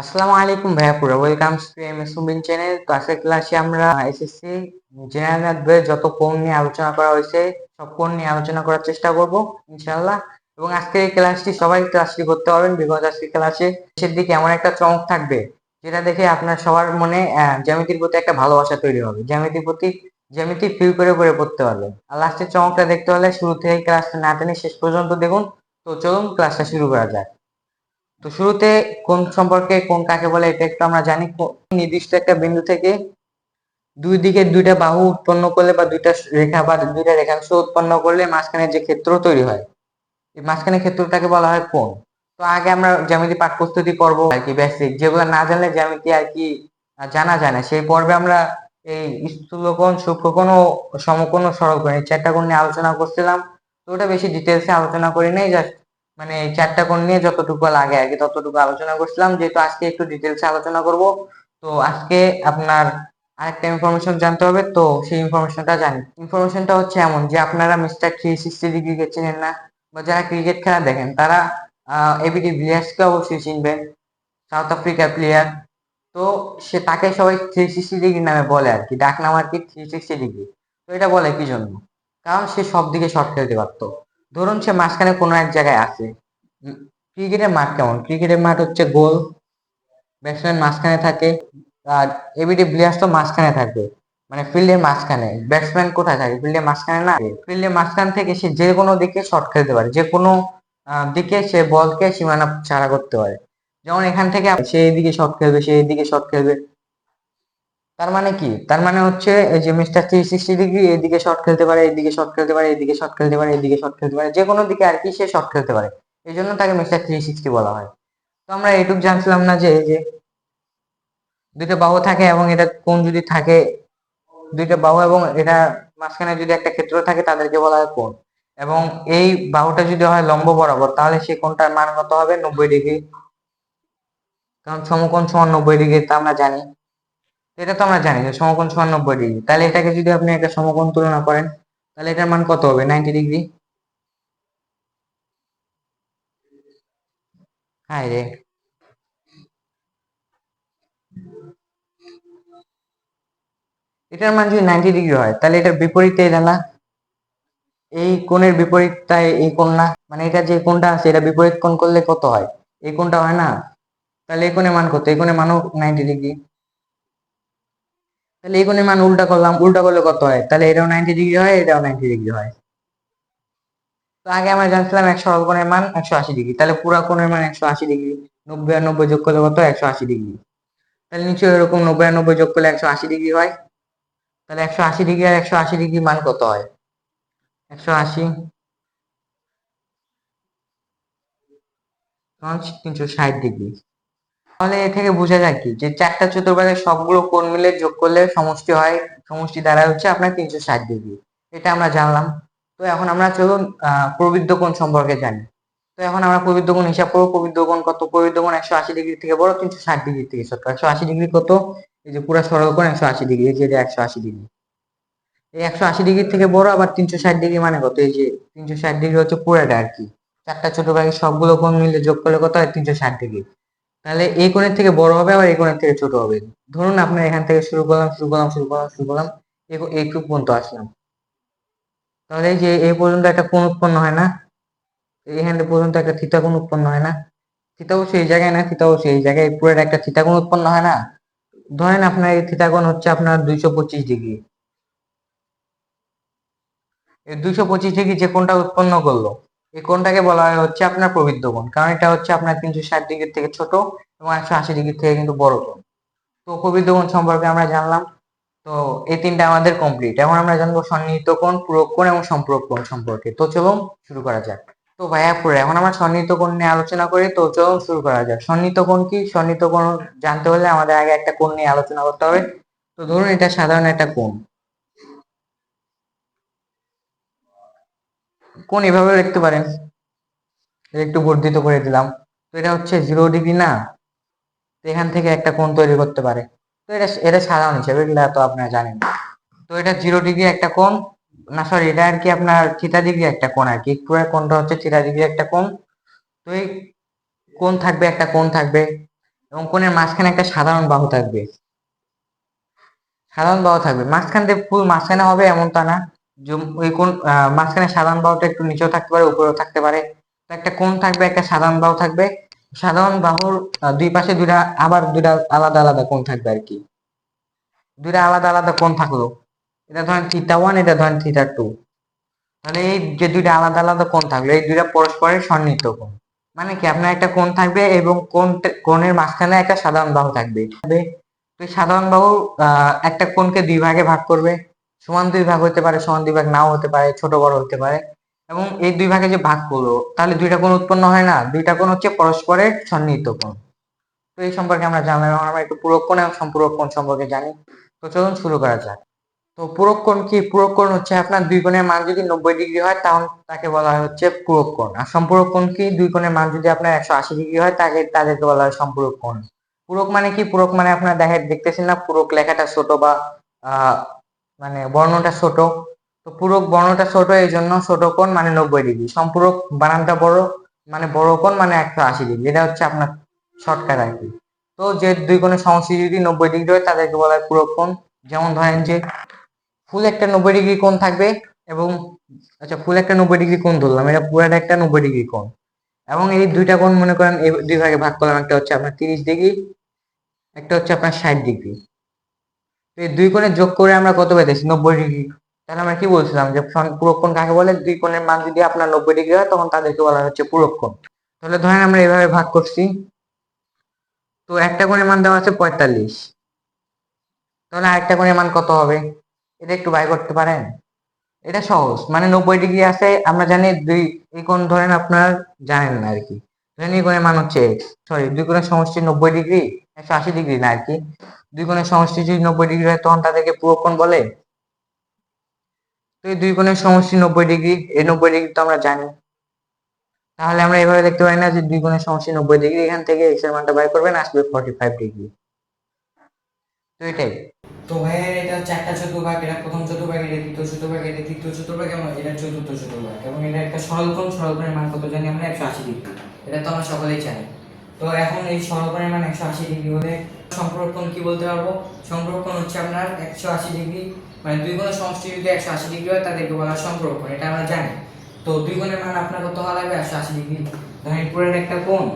আসসালামু আলাইকুম ভাইয়া, পুরো welcome to M S Mubin channel তো আজকের ক্লাসে আমরা এসএসসি জেনারেল ম্যাথ বইয়ের যত কোণ নিয়ে আলোচনা করা হয়েছে, সব কোণ নিয়ে আলোচনা করার চেষ্টা করব, ইনশাআল্লাহ। এবং আজকের এই ক্লাসটি সবাই ক্লাসটি করতে পারবেন বিকজ আজকের ক্লাসে শেষের দিকে এমন একটা চমক থাকবে, যেটা দেখে আপনার সবার মনে জ্যামিতির প্রতি একটা ভালোবাসা তৈরি হবে। জ্যামিতির প্রতি, জ্যামিতি ফিল করে করে পড়তে পারবেন আর লাস্টের চমকটা দেখতে হলে শুরু থেকে ক্লাসটা না টেনে শেষ পর্যন্ত দেখুন। তো চলুন ক্লাসটা শুরু করা যাক। তো শুরুতে কোন সম্পর্কে কোন কাকে বলে এটা একটু আমরা জানি। নির্দিষ্ট একটা বিন্দু থেকে দুই দিকে দুইটা বাহু উৎপন্ন করলে বা দুইটা রেখা বা দুইটা রেখাংশ উৎপন্ন করলে মাঝখানে যে ক্ষেত্র তৈরি হয়, এই মাঝখানে ক্ষেত্রটাকে বলা হয় কোণ। তো আগে আমরা জ্যামিতি পাঠ প্রস্তুতি পর্ব আর কি বেসিক যেগুলো না জানলে জ্যামিতি আর কি জানা যায় না। সেই পর্বে আমরা এই স্থূলকোণ, সূক্ষ্মকোণ ও সমকোণ ও সরলকোণ এই চারটা কোণ নিয়ে আলোচনা করছিলাম। তো ওটা বেশি ডিটেলসে আলোচনা করি নাই জাস্ট মানে এই চারটা কোণ নিয়ে যতটুকু লাগে আর কি, ততটুকু আলোচনা করছিলাম। যেহেতু আজকে একটু ডিটেলসে আলোচনা করব, তো আজকে আপনার আরেকটা ইনফরমেশন জানতে হবে, তো সেই ইনফরমেশনটা জানি। ইনফরমেশনটা হচ্ছে এমন যে, আপনারা মিস্টার থ্রি সিক্সটি ডিগ্রিকে চেনেন না, বা যারা ক্রিকেট খেলা দেখেন, তারা এবিডি ভিলিয়ার্সকে অবশ্যই চিনবেন সাউথ আফ্রিকার প্লেয়ার তো সে, তাকে সবাই থ্রি সিক্সটি ডিগ্রি নামে বলে আর কি ডাক নাম আর কি থ্রি সিক্সটি ডিগ্রি তো এটা বলে কি জন্য? কারণ সে সব দিকে শট খেলতে পারতো। ধরুন সে মাঝখানে কোনো এক জায়গায় আছে। ক্রিকেটের মাঠ কেমন? ক্রিকেটের মাঠ হচ্ছে গোল ব্যাটসম্যান মাঝখানে থাকে, আর এবিডি প্লেয়ার্স তো মাঝখানে থাকবে মানে ফিল্ডের মাঝখানে। ব্যাটসম্যান কোথায় থাকে? ফিল্ডের মাঝখানে না? ফিল্ডের মাঝখান থেকে সে যে কোনো দিকে শট খেলতে পারে। যে কোনো দিকে সে বলকে সীমানা ছাড়া করতে পারে। যেমন এখান থেকে সে এইদিকে শট খেলবে, সে এইদিকে শট খেলবে। তার মানে কি? তার মানে হচ্ছে এই যে মিস্টার থ্রি সিক্সটি ডিগ্রি এদিকে শট খেলতে পারে, এদিকে শট খেলতে পারে, এদিকে শট খেলতে পারে, এদিকে শট খেলতে পারে যে কোনো দিকে আর কি সে শট খেলতে পারে। এই জন্য তাকে মিস্টার থ্রি সিক্সটি বলা হয়। তো আমরা এটুক জানছিলাম না যে, এই যে দুইটা বাহু থাকে এবং এটা কোন যদি থাকে, দুইটা বাহু এবং এটা মাঝখানে যদি একটা ক্ষেত্র থাকে, তাদেরকে বলা হয় কোণ। এবং এই বাহুটা যদি হয় লম্ব বরাবর, তাহলে সে কোণটার মান কত হবে? নব্বই ডিগ্রি। কারণ সমকোণ সমান নব্বই ডিগ্রি, তা আমরা জানি। এটা তো আমরা জানি যে সমকোণ সমান নব্বই ডিগ্রি তাহলে এটাকে যদি আপনি একটা সমকোণ তুলনা করেন, তাহলে এটার মান কত হবে? নাইনটি ডিগ্রি হাই রে। এটার মান যদি নাইনটি ডিগ্রি হয়, তাহলে এটার বিপরীতে এটা এই কোণের বিপরীতটায় এই কোণ না। মানে এটা যে কোণটা আছে, এটা বিপরীত কোণ করলে কত হয়? এই কোণটা হয় না। তাহলে এই কোণের মান কত? এই কোণের মানও নাইনটি ডিগ্রি তাহলে এই কোণের মান উল্টা করলাম, উল্টা করলে কত হয়? তাহলে এটাও নাইনটি ডিগ্রি হয়, এটাও নাইনটি ডিগ্রি হয়। তো আগে আমরা জানছিলাম একশো কোণের মান, একশো আশি ডিগ্রি তাহলে পুরা কোণের মান একশো আশি ডিগ্রি নব্বই আর নব্বই যোগ করলে কত? একশো আশি ডিগ্রি তাহলে নিশ্চয়ই এরকম নব্বই আর নব্বই যোগ করলে একশো আশি ডিগ্রি হয়। তাহলে একশো আশি ডিগ্রি আর একশো আশি ডিগ্রি মান কত হয়? একশো আশি। তিনশো ষাট ডিগ্রি তাহলে এ থেকে বোঝা যায় কি? যে চারটা চতুর্ভাগের সবগুলো কোণ মিলে যোগ করলে সমষ্টি হয়। সমষ্টি দ্বারা হচ্ছে আপনার তিনশো ষাট ডিগ্রি। এটা আমরা জানলাম। তো এখন আমরা চলুন প্রবৃদ্ধ কোণ সম্পর্কে জানি। তো এখন আমরা প্রবৃদ্ধ কোণ হিসাব করব। প্রবৃদ্ধ কোণ কত? প্রবৃদ্ধ কোণ একশো আশি ডিগ্রি থেকে বড়, তিনশো ষাট ডিগ্রি থেকে ছোট। একশো আশি ডিগ্রি কত? এই যে পুরো সরল কোণ একশো আশি ডিগ্রি, এই যে একশো আশি ডিগ্রি। এই একশো আশি ডিগ্রি থেকে বড়, আবার তিনশো ষাট ডিগ্রি মানে কত? এই যে তিনশো ষাট ডিগ্রি হচ্ছে পুরোটা আর কি। চারটা ছোট ভাগের সবগুলো কোণ মিলে যোগ করলে কত হয়? তিনশো ষাট ডিগ্রি। তাহলে এই কোণের থেকে বড় হবে আবার এই কোণের থেকে ছোট হবে। ধরুন আপনার এখান থেকে শুরু করলাম শুরু করলাম শুরু করলাম শুরু করলাম এইটুকু পর্যন্ত আসলাম। তাহলে যে এই পর্যন্ত একটা কোণ উৎপন্ন হয় না, এখান পর্যন্ত একটা থিতা কোণ উৎপন্ন হয় না। থিতা অবশ্যই এই জায়গায় না, থিতা অবশ্যই এই জায়গায় পুরো একটা থিতা কোণ উৎপন্ন হয় না। ধরেন আপনার এই থিতা কোণ হচ্ছে আপনার দুইশো পঁচিশ ডিগ্রি। এই দুইশো পঁচিশ ডিগ্রি যে কোণটা উৎপন্ন করল এই কোণটাকে বলা হয় হচ্ছে আপনার প্রবৃদ্ধ কোণ। কারণ এটা হচ্ছে আপনার তিনশো ষাট ডিগ্রি থেকে ছোট এবং একশো আশি ডিগ্রি থেকে কিন্তু বড় কোণ। তো প্রবৃদ্ধ কোণ সম্পর্কে আমরা জানলাম। তো এই তিনটা আমাদের কমপ্লিট এখন আমরা জানব সন্নিহিত কোণ, পূরক কোণ এবং সম্পূরক কোণ সম্পর্কে। তো চলুন শুরু করা যাক। তো ভাইয়া পুরো এখন আমরা সন্নিহিত কোণ নিয়ে আলোচনা করি। তো চলুন শুরু করা যাক। সন্নিহিত কোণ কি? সন্নিহিত কোণ জানতে হলে আমাদের আগে একটা কোণ নিয়ে আলোচনা করতে হবে। তো ধরুন এটা সাধারণ একটা কোণ। কোন এভাবে লিখতে পারেন? একটু বর্ধিত করে দিলাম। তো এটা হচ্ছে জিরো ডিগ্রি না? তো এখান থেকে একটা কোণ তৈরি করতে পারে। তো এটা এটা সাধারণ হিসাবে, এগুলা তো আপনারা জানেন। তো এটা জিরো ডিগ্রি একটা কোণ? না সরি এটা আর কি আপনার থিটা ডিগ্রি একটা কোণ আর কি। পুরো কোণটা হচ্ছে থিটা ডিগ্রি একটা কোণ। তো এই কোণ থাকবে, একটা কোণ থাকবে। এবং কোণের মাঝখানে একটা সাধারণ বাহু থাকবে। সাধারণ বাহু থাকবে। মাঝখান দিয়ে ফুল মাঝখানে হবে, এমনটা না। যে কোন মাঝখানে সাধারণ বাহুটা একটু নিচেও থাকতে পারে, উপরেও থাকতে পারে। একটা কোণ থাকবে, একটা সাধারণ বাহু থাকবে। সাধারণ বাহুর দুই পাশে দুইটা, আবার দুইটা আলাদা আলাদা কোণ থাকবে আর কি। দুইটা আলাদা আলাদা কোণ থাকল। এটা ধরেন থিটা ওয়ান এটা ধরেন থিটা টু তাহলে এই যে দুইটা আলাদা আলাদা কোণ থাকল, এই দুইটা পরস্পরের সন্নিহিত কোণ। মানে কি? আপনার একটা কোণ থাকবে এবং কোণ কোণের মাঝখানে একটা সাধারণ বাহু থাকবে। তো সাধারণ বাহু একটা কোণকে দুই ভাগে ভাগ করবে। সমান দুই ভাগ হতে পারে, সমান দুই ভাগ নাও হতে পারে, ছোট বড় হতে পারে। এবং এই দুই ভাগে যে ভাগ করল তাহলে দুইটা কোণ উৎপন্ন হয় না? দুইটা কোণ হচ্ছে পরস্পরের সন্নিহিত কোণ। তো এই সম্পর্কে আমরা জানলাম এবং আমরা একটু পূরক কোণ এবং সম্পূরক কোণ সম্পর্কে জানি। তো চলুন শুরু করা যাক। তো পূরক কোণ কি? পূরক কোণ হচ্ছে আপনার দুই কোণের মান যদি নব্বই ডিগ্রি হয়, তাহলে তাকে বলা হয় হচ্ছে পূরক কোণ। আর সম্পূরক কোণ কি? দুই কোণের মান যদি আপনার একশো আশি ডিগ্রি হয়, তাকে, তাদেরকে বলা হয় সম্পূরক কোণ। পূরক মানে কি? পূরক মানে আপনার দেখে, দেখতেছেন না? পূরক লেখাটা ছোট বা মানে বর্ণটা ছোট। তো পূরক বর্ণটা ছোট এই জন্য ছোট কোণ মানে নব্বই ডিগ্রি। সম্পূরক বানানটা বড় মানে বড় কোণ মানে একশো আশি ডিগ্রি। এটা হচ্ছে আপনার শর্টকাট আর কি। তো যে দুই কোণের সমষ্টি যদি নব্বই ডিগ্রি হয়, তাদেরকে বলা হয় পূরক কোণ। যেমন ধরেন যে ফুল একটা নব্বই ডিগ্রি কোণ থাকবে এবং আচ্ছা ফুল একটা নব্বই ডিগ্রি কোণ ধরলাম এটা পুরাটা একটা নব্বই ডিগ্রি কোণ। এবং এই দুইটা কোণ মনে করেন এই দুই ভাগে ভাগ করলাম। একটা হচ্ছে আপনার তিরিশ ডিগ্রি, একটা হচ্ছে আপনার ষাট ডিগ্রি। এই দুই কোণের যোগ করে আমরা কত পেতেছি নব্বই ডিগ্রি। তাহলে আমরা কি বলছিলাম যে ফ্রন্ট পূরক কোণ কাকে বলে? দুই কোণের মান যদি আপনার নব্বই ডিগ্রি হয়, তখন তাদেরকে বলা হচ্ছে পূরক কোণ। তাহলে ধরেন আমরা এভাবে ভাগ করছি। তো একটা কোণের মান দেওয়া আছে পঁয়তাল্লিশ। তাহলে আরেকটা কোণের মান কত হবে? এটা একটু বাই করতে পারেন। এটা সহজ। মানে নব্বই ডিগ্রি আছে, আমরা জানি দুই এই কোণ ধরেন আপনার জানেন না আর কি। ধরেন এই কোণের মান হচ্ছে এক্স সরি দুই কোণের সমষ্টি নব্বই ডিগ্রি। একশো আশি ডিগ্রি না আর কি দুই কোণের সমষ্টি যদি নব্বই ডিগ্রি হয়, তখন তাদেরকে পূরক কোণ বলে। তো এই দুই কোণের সমষ্টি নব্বই ডিগ্রি, এই নব্বই ডিগ্রি তো আমরা জানি। তাহলে আমরা এভাবে দেখতে পারি না যে দুই কোণের সমষ্টি নব্বই ডিগ্রি, এখান থেকে এক্সের মানটা বাই করবেন, আসবে ফর্টি ফাইভ ডিগ্রি। তো এটাই। তো ভাইয়া, এটা একটা চতুর্ভাগ, এটা প্রথম চতুর্ভাগ, এটা দ্বিতীয় চতুর্ভাগ, এটা তৃতীয় চতুর্ভাগ, এবং এটা চতুর্থ চতুর্ভাগ, এবং এটা একটা সরলকোণ, সরলকোণের মান কত জানি আমরা একশো আশি ডিগ্রি। এটা তো আমরা সকলেই জানি। তো এখন এই সরলকোণের মান একশো আশি ডিগ্রি হলে সম্পর্ক কোণ কি বলতে পারব? সম্পর্ক কোণ হচ্ছে আপনার একশো আশি ডিগ্রি মানে দুই কোণের সমষ্টি যদি একশো আশি ডিগ্রি হয়, তাদেরকে বলা সম্পর্ক এটা আমরা জানি। তো দুই গুণের মান আপনার কত হওয়া লাগবে? একশো আশি ডিগ্রি। ধরেন পুরের একটা কোণ।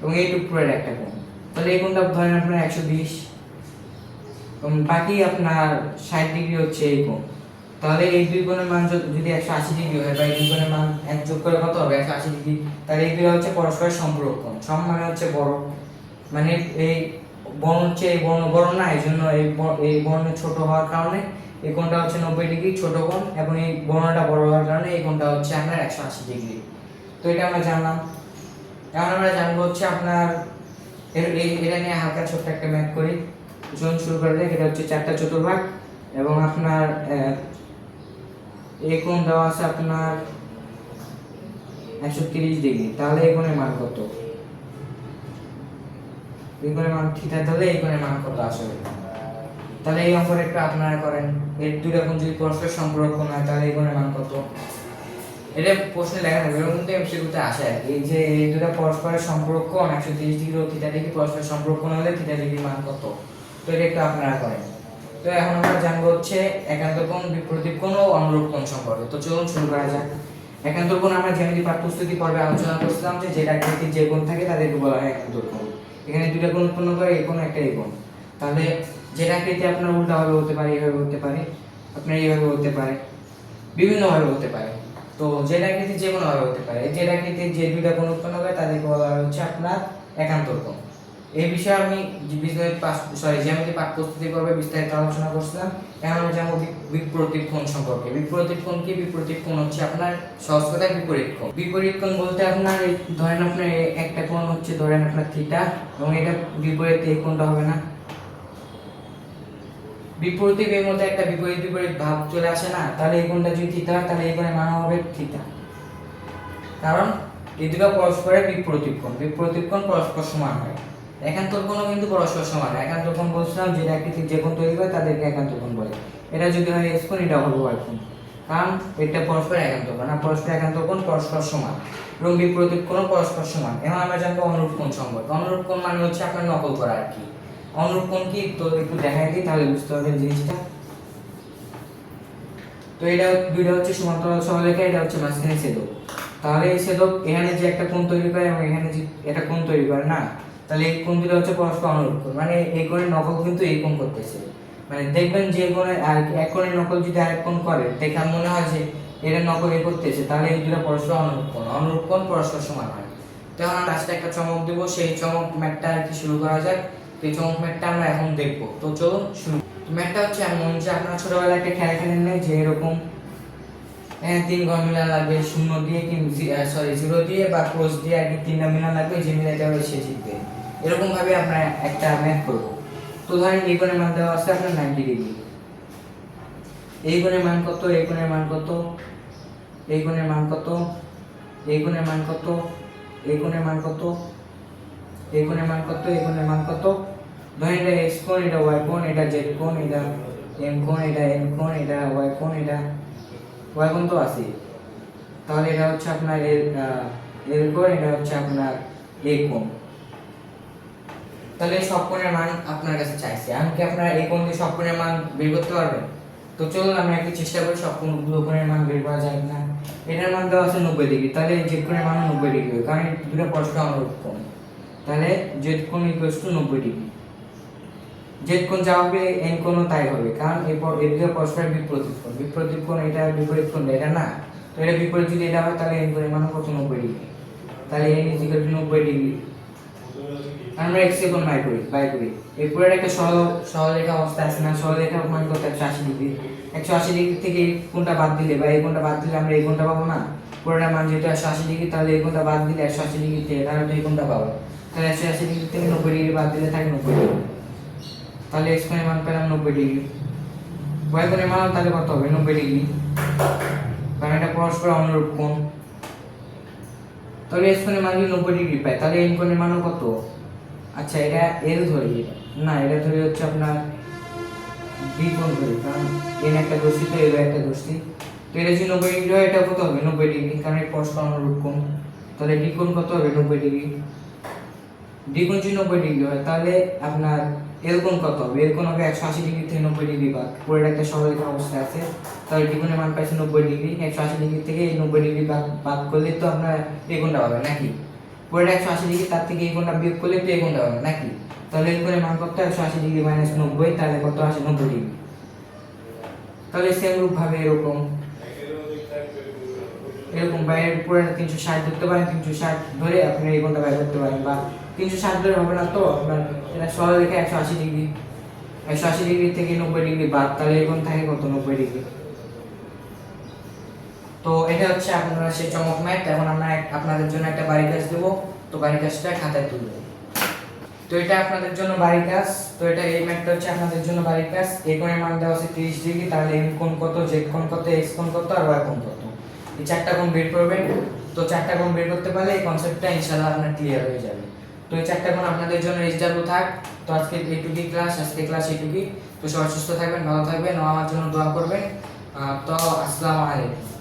এবং এইটুকু পুরের একটা কোণ। তাহলে এই কোণটা ধরেন আপনার একশো বিশ। এবং বাকি আপনার ষাট ডিগ্রি হচ্ছে এই কোণ। তাহলে এই দুই কোণের মান যদি- একশো আশি ডিগ্রি হয় বা এই দুই কোণের মান এক যোগ করে কত হবে? একশো আশি ডিগ্রি। তাহলে এই দুটো হচ্ছে পরস্পরের সম্পূরক কোণ সম মানে হচ্ছে বড়। মানে এই বর্ণ হচ্ছে এই বর্ণ বড় না, এই জন্য এই এই বর্ণ ছোট হওয়ার কারণে এই কোণটা হচ্ছে নব্বই ডিগ্রি ছোট কোণ এবং এই বর্ণটা বড় হওয়ার কারণে এই কোণটা হচ্ছে আপনার একশো আশি ডিগ্রি। তো এটা আমরা জানলাম। এখন আমরা জানব হচ্ছে আপনার এর এটা নিয়ে হালকা ছোট্ট একটা ম্যাথ করি। চলুন শুরু করা যাক। এটা হচ্ছে চারটা চতুর্ভাগ এবং আপনার এই কোণ দেওয়া আছে আপনার একশো তিরিশ ডিগ্রি। তাহলে এই কোণের মান কত? এই কোণের মান থিটা তাহলে এই মান কত আসবে তাহলে এই অঙ্কটা একটু আপনারা করেন। এর দুইটা কোণ যদি পরস্পর সম্পর্ক কোণ হয়, তাহলে এই কোণের মান কত? এটা প্রশ্নে লেখা থাকবে, এরকম কিন্তু এমসিকিউতে আসে কি। যে এই দুটো পরস্পরের সম্পর্ক একশো তিরিশ ডিগ্রি ও থিটা ডিগ্রি পরস্পরের সম্পর্ক কোণ হলে থিটা ডিগ্রি মান কত? তো এটা একটু আপনারা করেন। তো এখন আমরা জানব হচ্ছে একান্ত কোণ বিপরীত কোণ ও অনুরূপ কোণ সম্পর্কে। তো চলুন শুরু করা যাক। একান্ত কোণ আমরা জ্যামিতি পাঠ্যপুস্তকি পর্বে আলোচনা করছিলাম যে যেটা আকৃতির যে কোণ থাকে তাদেরকে বলা হয় একান্ত কোণ। এখানে দুটো কোণ উৎপন্ন করে, এই কোণ একটা এই কোণ। তাহলে যেটা আকৃতি আপনার উল্টা ভাবে হতে পারে, এইভাবে হতে পারে, আপনার এইভাবে হতে পারে বিভিন্ন ভাবে হতে পারে। তো যেটা আকৃতি যে কোনো ভাবে হতে পারে যেটা আকৃতির যে দুইটা কোণ উৎপন্ন করে তাদেরকে বলা হয় হচ্ছে আপনার একান্তর কোণ। এই বিষয়ে আমি বিস্তারিত সরি জ্যামিতি পাঠ প্রস্তুতি পর্বে বিস্তারিত আলোচনা করছিলাম, এখন আমি জানব বিপরীত কোণ সম্পর্কে। বিপরীত কোণ কি? বিপরীত কোণ হচ্ছে আপনার সহজ কথায় বিপরীত কোণ। বিপরীত কোণ বলতে আপনার ধরেন আপনার একটা কোণ হচ্ছে ধরেন আপনার থিটা এবং এটা বিপরীত এই কোণটা হবে না। বিপরীত এর মধ্যে একটা বিপরীত বিপরীত ভাব চলে আসে না, তাহলে এই কোণটা যদি থিটা তাহলে এই কোণের মান হবে থিটা কারণ এই দুটো পরস্পরের বিপরীত কোণ বিপরীত কোণ পরস্পর সমান হয়। একান্তর কোণও কিন্তু পরস্পর সমান। একান্তর কোণ বলছিলাম যে আকৃতির যে কোণ তৈরি হয় তাদেরকে একান্তর কোণ বলে। এটা যদি হয় এক্স কোণ, এটা হবে ওয়াই কোণ। কারণ এটা পরস্পর একান্ত কোণ, আর পরস্পর একান্ত কোণ পরস্পর সমান। এবং বিপরীত কোণ পরস্পর সমান। এখন আমরা জানব অনুরূপ কোণ সম্পর্কে। অনুরূপ কোণ মানে হচ্ছে আপনার নকল করা আর কি। অনুরূপ কোণ কি? তো একটু দেখাই দিই, তাহলে বুঝতে পারবেন জিনিসটা। তো এটা দুইটা হচ্ছে সমান্তরাল সরলরেখা এটা হচ্ছে মাঝখানে ছেদক। তাহলে এই ছেদক এখানে যে একটা কোণ তৈরি করে, এবং এখানে যে এটা কোণ তৈরি করে, না? তাহলে এই কোণ দুটো হচ্ছে পরস্পর অনুরূপ কোণ মানে এই কোণের নকল কিন্তু এই কোণ করতেছে। মানে দেখবেন যে আর এক কোণের নকল যদি আরেক কোণ করে, দেখে মনে হয় যে এটা নকল এ করতেছে, তাহলে এই দুটো পরস্পর অনুরূপ কোণ। অনুরূপ কোণ পরস্পর সমান হয়। তখন আমরা লাস্টে একটা চমক দেবো, সেই চমক ম্যাটটা আর কি শুরু করা যাক। এই চমক ম্যাটটা আমরা এখন দেখব। তো চলুন শুরু ম্যাটটা হচ্ছে এমন যে আপনারা ছোটবেলায় একটা খেলা খেলেন যে এরকম তিন ঘর মিলা লাগবে, শূন্য দিয়ে কি সরি জিরো দিয়ে বা ক্রস দিয়ে আর কি তিনটা মিলা লাগবে, যে মিলাইতে হবে সে জিতবে। এরকমভাবে আমরা একটা ম্যাথ করব। তো ধরেন এই কোণের মান দেওয়া আছে আপনার নাইনটি ডিগ্রি এই কোণের মান কত, এই কোণের মান কত, এই কোণের মান কত, এই কোণের মান কত, এই কোণের মান কত, এই কোণের মান কত, এই কোণের মান কত। ধরেন এটা এক্স কোণ, এটা ওয়াই কোণ, এটা জেড কোণ, এটা এম কোণ, এটা এন কোণ, এটা ওয়াই কোণ, এটা ওয়াই কোণ তো আছে। তাহলে এটা হচ্ছে আপনার এল এল কোণ এটা হচ্ছে আপনার এ কোণ। তাহলে সব কোণের মান আপনার কাছে চাইছে। আমি কি আপনারা এই কোণ দিয়ে সব কোণের মান বের করতে পারবেন? তো চলুন, আমরা একটু চেষ্টা করি সব কোণ, দুটো কোণের মান বের করা যায় না এটার মান দেওয়া আছে নব্বই ডিগ্রি। তাহলে যে কোণের মান নব্বই ডিগ্রি কারণ দুটো পরস্পর অনুরূপ কোণ। তাহলে জেড কোণ ইকুয়ালস টু নব্বই ডিগ্রি। জেড কোণ যা হবে, এন কোণও তাই হবে। কারণ এরপর এর দুটো পরস্পর বিপরীত কোণ। বিপরীত কোণ এটা বিপরীত কোণ, এটা না। তো এটা বিপরীত যদি এটা হয়, তাহলে এন কোণের মান কত নব্বই ডিগ্রি। তাহলে এন ইজ ইকুয়াল টু নব্বই ডিগ্রি। আমরা এক্স কোণ বাই করি বাই করি। এরপরে একটা সরল সরলরেখা অবস্থা আছে না সরলরেখা মান কত? একশো আশি ডিগ্রি। একশো আশি ডিগ্রি থেকে এই কোণটা বাদ দিলে বা এই কোণটা বাদ দিলে আমরা এই কোণটা পাবো না। পুরোটা মান যেহেতু একশো আশি ডিগ্রি, তাহলে এই কোণটা বাদ দিলে একশো আশি ডিগ্রি তাহলে এই কোণটা পাবো। তাহলে একশো আশি ডিগ্রি থেকে নব্বই ডিগ্রি বাদ দিলে থাকে নব্বই ডিগ্রি। তাহলে এক্স কোণের মান পেলাম নব্বই ডিগ্রি ওয়াই কোণের মান তাহলে কত হবে? নব্বই ডিগ্রি কারণ এটা পরস্পর অনুরূপ কোণ। তাহলে এক্স কোণের মান যদি নব্বই ডিগ্রি পাই, তাহলে এন কোণের মানও কত? আচ্ছা এটা এল ধরি। না, এটা ধরি হচ্ছে আপনার বি কোণ ধরি, কারণ এন একটা দোষী তো এল একটা দোষী। তো এটা যদি নব্বই ডিগ্রি হয়, এটা কত হবে? নব্বই ডিগ্রি কারণ এই পরস্পর অনুরূপ কোণ। তাহলে ডি কোণ কত হবে? নব্বই ডিগ্রি ডি কোণ যদি নব্বই ডিগ্রি হয়, তাহলে আপনার এল কোণ কত? হবে এল কোণ হবে একশো আশি ডিগ্রি থেকে নব্বই ডিগ্রি বাদ। পুরোটা একটা সরলরেখা অবস্থায় আছে। তাহলে কোণের মান পাইছে নব্বই ডিগ্রি একশো আশি ডিগ্রি থেকে এই নব্বই ডিগ্রি বাদ বাদ করলে তো আপনার এই কোণটা পাবে নাকি? পুরোটা একশো আশি ডিগ্রি তার থেকে এই কোণটা বিয়োগ করলে তো এই কোণটা পাবে নাকি? তাহলে এই কোণের মান কত? একশো আশি ডিগ্রি মাইনাস নব্বই, তাহলে কত আসে? নব্বই ডিগ্রি তাহলে সেম রূপ ভাবে এরকম। এরকম বাইরের উপরে তিনশো ষাট ধরতে পারেন, তিনশো ষাট ধরে আপনি এই কোণটা বাইর করতে পারেন, বা তিনশো ষাট ধরে হবে না তো আপনার এটা সরল রেখে একশো আশি ডিগ্রি একশো আশি ডিগ্রি থেকে নব্বই ডিগ্রি বাদ, তাহলে এই থাকে কত? নব্বই ডিগ্রি তো এটা হচ্ছে আপনারা সেই চমক ম্যাথ এখন আমরা আপনাদের জন্য একটা বাড়ি কাজ দেবো। তো বাড়ি কাজটা খাতায় তুলবো। তো এটা আপনাদের জন্য বাড়ি কাজ। তো এটা এই ম্যাথটা হচ্ছে আপনাদের জন্য বাড়ি কাজ। এই কোণের মান দেওয়া আছে তিরিশ ডিগ্রি তাহলে এম কোণ কত? জেড কোণ কত? এক্স কোণ কত? আর ওয়াই কোণ কত? এই চারটা কোণ বের করবেন। তো চারটা কোণ বের করতে পারলে এই কনসেপ্টটা ইনশাআল্লাহ আপনার ক্লিয়ার হয়ে যাবে। তো এই চারটা গুণ আপনাদের জন্য রেজিস্টার থাক। তো আজকে এইটুকুই ক্লাস আজকে ক্লাস এইটুকুই। তো সবাই সুস্থ থাকবেন, ভালো থাকবেন আমার জন্য দোয়া করবেন। তো আসসালামু আলাইকুম।